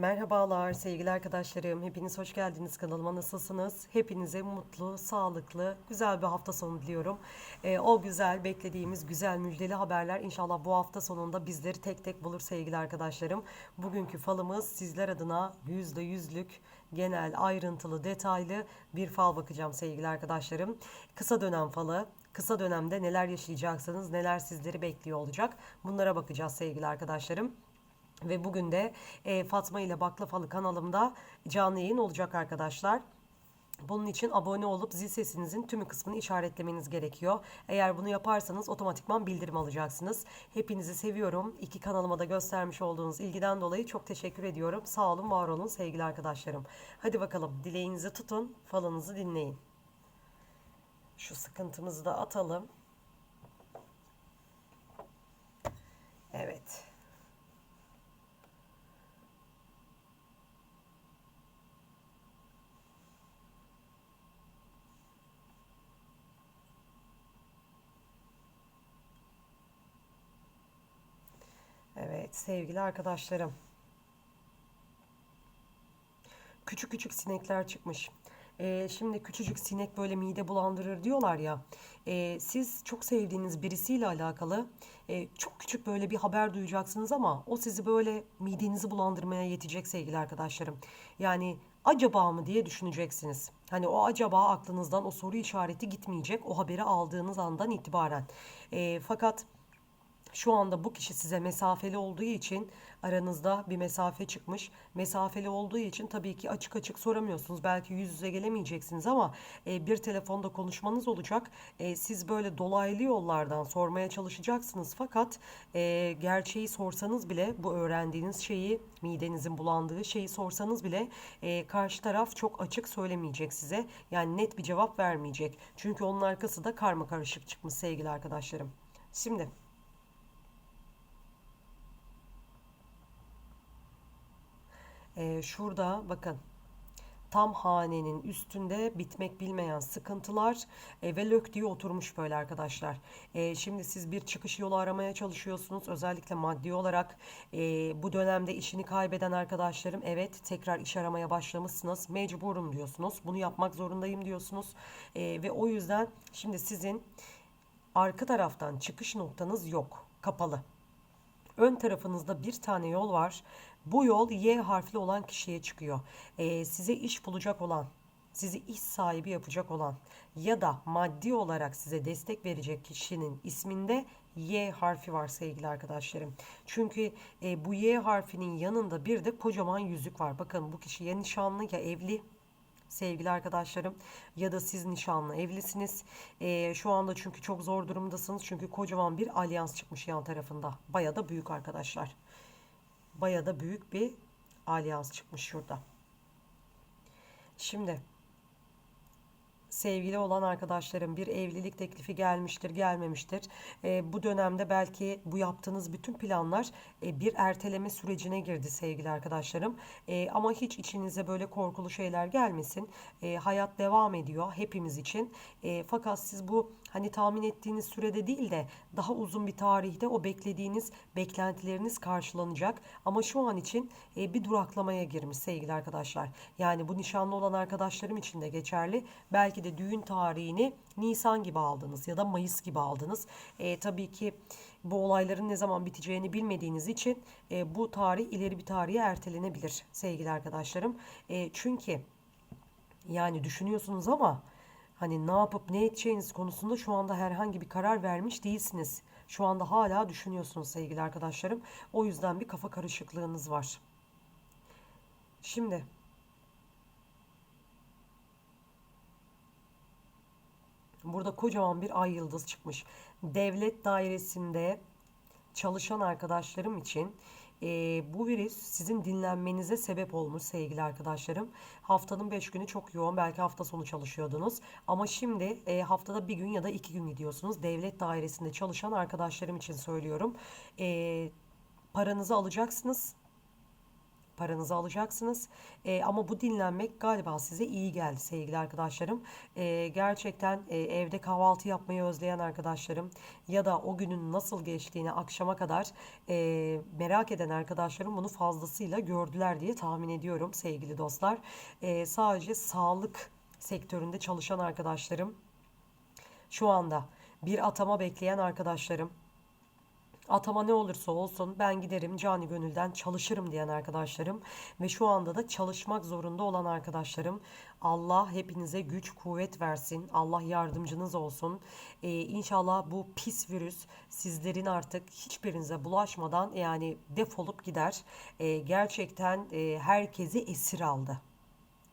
Merhabalar sevgili arkadaşlarım. Hepiniz hoş geldiniz kanalıma. Nasılsınız? Hepinize mutlu, sağlıklı, güzel bir hafta sonu diliyorum. Ee, o güzel, beklediğimiz güzel müjdeli haberler inşallah bu hafta sonunda bizleri tek tek bulur sevgili arkadaşlarım. Bugünkü falımız sizler adına yüzde yüzlük, genel, ayrıntılı, detaylı bir fal bakacağım sevgili arkadaşlarım. Kısa dönem falı, kısa dönemde neler yaşayacaksınız, neler sizleri bekliyor olacak. Bunlara bakacağız sevgili arkadaşlarım. Ve bugün de e, Fatma ile Baklafalı kanalımda canlı yayın olacak arkadaşlar. Bunun için abone olup zil sesinizin tümü kısmını işaretlemeniz gerekiyor. Eğer bunu yaparsanız otomatikman bildirim alacaksınız. Hepinizi seviyorum. İki kanalıma da göstermiş olduğunuz ilgiden dolayı çok teşekkür ediyorum. Sağ olun, var olun sevgili arkadaşlarım. Hadi bakalım dileğinizi tutun, falınızı dinleyin. Şu sıkıntımızı da atalım. Evet. Evet sevgili arkadaşlarım. Küçük küçük sinekler çıkmış. Ee, şimdi küçücük sinek böyle mide bulandırır diyorlar ya. Ee, siz çok sevdiğiniz birisiyle alakalı e, çok küçük böyle bir haber duyacaksınız ama o sizi böyle midenizi bulandırmaya yetecek sevgili arkadaşlarım. Yani acaba mı diye düşüneceksiniz. Hani o acaba aklınızdan o soru işareti gitmeyecek o haberi aldığınız andan itibaren. Ee, fakat şu anda bu kişi size mesafeli olduğu için aranızda bir mesafe çıkmış. Mesafeli olduğu için tabii ki açık açık soramıyorsunuz. Belki yüz yüze gelemeyeceksiniz ama e, bir telefonda konuşmanız olacak. E, siz böyle dolaylı yollardan sormaya çalışacaksınız. Fakat e, gerçeği sorsanız bile bu öğrendiğiniz şeyi midenizin bulandığı şeyi sorsanız bile e, karşı taraf çok açık söylemeyecek size. Yani net bir cevap vermeyecek. Çünkü onun arkası da karma karışık çıkmış sevgili arkadaşlarım. Şimdi Ee, şurada bakın tam hanenin üstünde bitmek bilmeyen sıkıntılar e, ve lök diye oturmuş böyle arkadaşlar. E, şimdi siz bir çıkış yolu aramaya çalışıyorsunuz. Özellikle maddi olarak e, bu dönemde işini kaybeden arkadaşlarım evet tekrar iş aramaya başlamışsınız. Mecburum diyorsunuz. Bunu yapmak zorundayım diyorsunuz. E, ve o yüzden şimdi sizin arka taraftan çıkış noktanız yok. Kapalı. Ön tarafınızda bir tane yol var. Bu yol Y harfli olan kişiye çıkıyor. Ee, size iş bulacak olan, sizi iş sahibi yapacak olan ya da maddi olarak size destek verecek kişinin isminde Y harfi var sevgili arkadaşlarım. Çünkü e, bu Y harfinin yanında bir de kocaman yüzük var. Bakın bu kişi ya nişanlı ya evli sevgili arkadaşlarım ya da siz nişanlı evlisiniz. Ee, şu anda çünkü çok zor durumdasınız. Çünkü kocaman bir alyans çıkmış yan tarafında. Baya da büyük arkadaşlar. Baya da büyük bir alyans çıkmış şurada. Şimdi sevgili olan arkadaşlarım bir evlilik teklifi gelmiştir, gelmemiştir. E, bu dönemde belki bu yaptığınız bütün planlar e, bir erteleme sürecine girdi sevgili arkadaşlarım. E, ama hiç içinize böyle korkulu şeyler gelmesin. E, hayat devam ediyor hepimiz için. E, fakat siz bu hani tahmin ettiğiniz sürede değil de daha uzun bir tarihte o beklediğiniz beklentileriniz karşılanacak. Ama şu an için e, bir duraklamaya girmiş sevgili arkadaşlar. Yani bu nişanlı olan arkadaşlarım için de geçerli. Belki de düğün tarihini Nisan gibi aldınız ya da Mayıs gibi aldınız. E, tabii ki bu olayların ne zaman biteceğini bilmediğiniz için e, bu tarih ileri bir tarihe ertelenebilir sevgili arkadaşlarım. E, çünkü yani düşünüyorsunuz ama hani ne yapıp ne edeceğiniz konusunda şu anda herhangi bir karar vermiş değilsiniz. Şu anda hala düşünüyorsunuz sevgili arkadaşlarım. O yüzden bir kafa karışıklığınız var. Şimdi Burada kocaman bir ay yıldız çıkmış. Devlet dairesinde çalışan arkadaşlarım için e, bu virüs sizin dinlenmenize sebep olmuş sevgili arkadaşlarım. Haftanın 5 günü çok yoğun. Belki hafta sonu çalışıyordunuz. Ama şimdi e, haftada bir gün ya da iki gün gidiyorsunuz. Devlet dairesinde çalışan arkadaşlarım için söylüyorum. E, paranızı alacaksınız paranızı alacaksınız. E, ama bu dinlenmek galiba size iyi geldi sevgili arkadaşlarım. E, gerçekten e, evde kahvaltı yapmayı özleyen arkadaşlarım ya da o günün nasıl geçtiğini akşama kadar e, merak eden arkadaşlarım bunu fazlasıyla gördüler diye tahmin ediyorum sevgili dostlar. E, sadece sağlık sektöründe çalışan arkadaşlarım şu anda bir atama bekleyen arkadaşlarım Atama ne olursa olsun ben giderim cani gönülden çalışırım diyen arkadaşlarım ve şu anda da çalışmak zorunda olan arkadaşlarım Allah hepinize güç kuvvet versin. Allah yardımcınız olsun. Ee, inşallah bu pis virüs sizlerin artık hiçbirinize bulaşmadan yani defolup gider. Ee, gerçekten e, herkesi esir aldı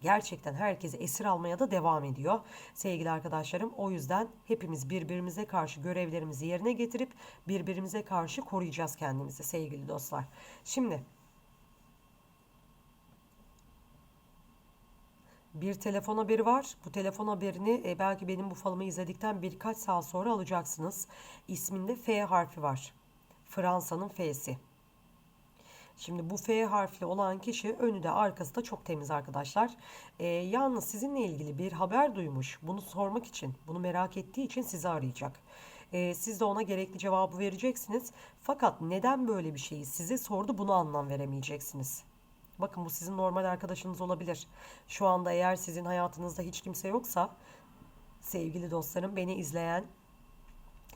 gerçekten herkesi esir almaya da devam ediyor sevgili arkadaşlarım. O yüzden hepimiz birbirimize karşı görevlerimizi yerine getirip birbirimize karşı koruyacağız kendimizi sevgili dostlar. Şimdi bir telefon haberi var. Bu telefon haberini e, belki benim bu falımı izledikten birkaç saat sonra alacaksınız. İsminde F harfi var. Fransa'nın F'si. Şimdi bu F harfli olan kişi önü de arkası da çok temiz arkadaşlar. Ee, yalnız sizinle ilgili bir haber duymuş. Bunu sormak için, bunu merak ettiği için sizi arayacak. Ee, siz de ona gerekli cevabı vereceksiniz. Fakat neden böyle bir şeyi size sordu bunu anlam veremeyeceksiniz. Bakın bu sizin normal arkadaşınız olabilir. Şu anda eğer sizin hayatınızda hiç kimse yoksa sevgili dostlarım beni izleyen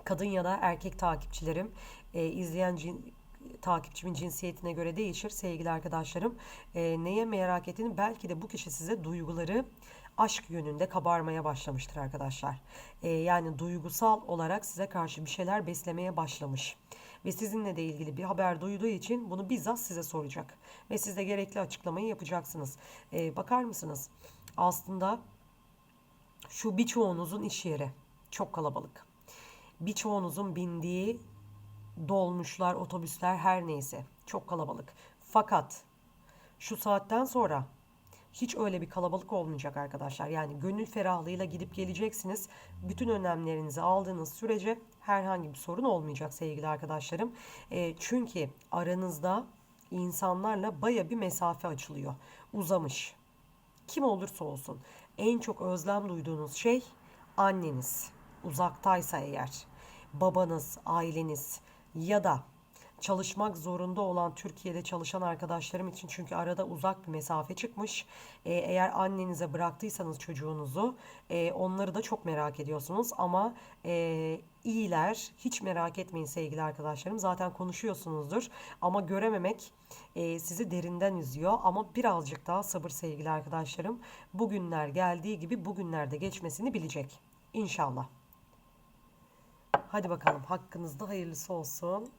kadın ya da erkek takipçilerim e, izleyen cin, takipçimin cinsiyetine göre değişir sevgili arkadaşlarım. E, neye merak ettiğini belki de bu kişi size duyguları aşk yönünde kabarmaya başlamıştır arkadaşlar. E, yani duygusal olarak size karşı bir şeyler beslemeye başlamış. Ve sizinle de ilgili bir haber duyduğu için bunu bizzat size soracak. Ve siz de gerekli açıklamayı yapacaksınız. E, bakar mısınız? Aslında şu birçoğunuzun iş yeri çok kalabalık. Birçoğunuzun bindiği dolmuşlar, otobüsler her neyse çok kalabalık. Fakat şu saatten sonra hiç öyle bir kalabalık olmayacak arkadaşlar. Yani gönül ferahlığıyla gidip geleceksiniz. Bütün önlemlerinizi aldığınız sürece herhangi bir sorun olmayacak sevgili arkadaşlarım. E, çünkü aranızda insanlarla baya bir mesafe açılıyor. Uzamış. Kim olursa olsun en çok özlem duyduğunuz şey anneniz. Uzaktaysa eğer babanız, aileniz, ya da çalışmak zorunda olan Türkiye'de çalışan arkadaşlarım için çünkü arada uzak bir mesafe çıkmış. Ee, eğer annenize bıraktıysanız çocuğunuzu e, onları da çok merak ediyorsunuz. Ama e, iyiler hiç merak etmeyin sevgili arkadaşlarım. Zaten konuşuyorsunuzdur. Ama görememek e, sizi derinden üzüyor. Ama birazcık daha sabır sevgili arkadaşlarım. Bugünler geldiği gibi bugünlerde geçmesini bilecek. İnşallah. Hadi bakalım hakkınızda hayırlısı olsun.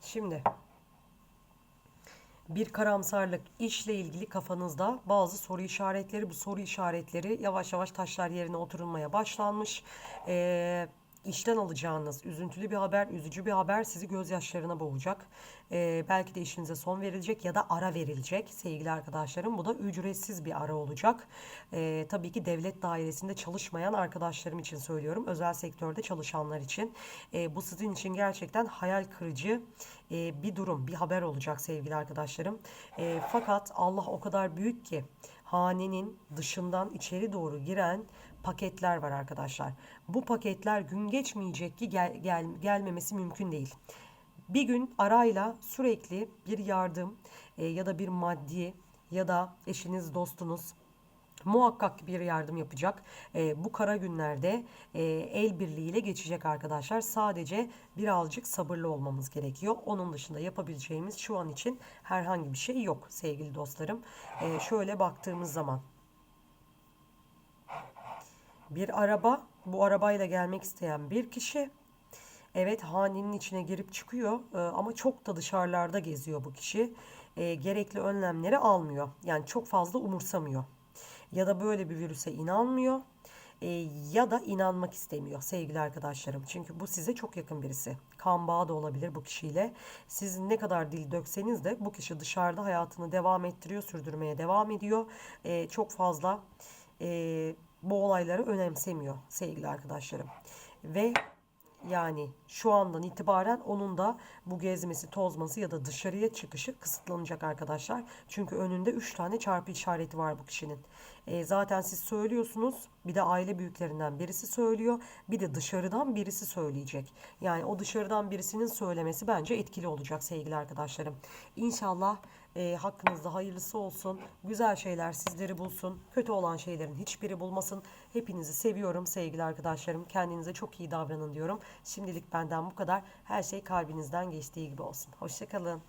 Şimdi bir karamsarlık işle ilgili kafanızda bazı soru işaretleri bu soru işaretleri yavaş yavaş taşlar yerine oturulmaya başlanmış. Ee, işten alacağınız üzüntülü bir haber, üzücü bir haber sizi gözyaşlarına boğacak. Ee, belki de işinize son verilecek ya da ara verilecek sevgili arkadaşlarım. Bu da ücretsiz bir ara olacak. Ee, tabii ki devlet dairesinde çalışmayan arkadaşlarım için söylüyorum. Özel sektörde çalışanlar için. Ee, bu sizin için gerçekten hayal kırıcı e, bir durum, bir haber olacak sevgili arkadaşlarım. E, fakat Allah o kadar büyük ki hanenin dışından içeri doğru giren paketler var arkadaşlar. Bu paketler gün geçmeyecek ki gel, gel, gelmemesi mümkün değil. Bir gün arayla sürekli bir yardım e, ya da bir maddi ya da eşiniz, dostunuz muhakkak bir yardım yapacak. E, bu kara günlerde e, el birliğiyle geçecek arkadaşlar. Sadece birazcık sabırlı olmamız gerekiyor. Onun dışında yapabileceğimiz şu an için herhangi bir şey yok sevgili dostlarım. E, şöyle baktığımız zaman bir araba, bu arabayla gelmek isteyen bir kişi. Evet hanenin içine girip çıkıyor e, ama çok da dışarılarda geziyor bu kişi. E, gerekli önlemleri almıyor. Yani çok fazla umursamıyor. Ya da böyle bir virüse inanmıyor. E, ya da inanmak istemiyor sevgili arkadaşlarım. Çünkü bu size çok yakın birisi. Kan bağı da olabilir bu kişiyle. Siz ne kadar dil dökseniz de bu kişi dışarıda hayatını devam ettiriyor, sürdürmeye devam ediyor. E, çok fazla e, olayları önemsemiyor sevgili arkadaşlarım. Ve yani şu andan itibaren onun da bu gezmesi, tozması ya da dışarıya çıkışı kısıtlanacak arkadaşlar. Çünkü önünde 3 tane çarpı işareti var bu kişinin. E, zaten siz söylüyorsunuz. Bir de aile büyüklerinden birisi söylüyor. Bir de dışarıdan birisi söyleyecek. Yani o dışarıdan birisinin söylemesi bence etkili olacak sevgili arkadaşlarım. İnşallah e, hakkınızda hayırlısı olsun. Güzel şeyler sizleri bulsun. Kötü olan şeylerin hiçbiri bulmasın. Hepinizi seviyorum sevgili arkadaşlarım. Kendinize çok iyi davranın diyorum. Şimdilik benden bu kadar. Her şey kalbinizden geçtiği gibi olsun. Hoşçakalın.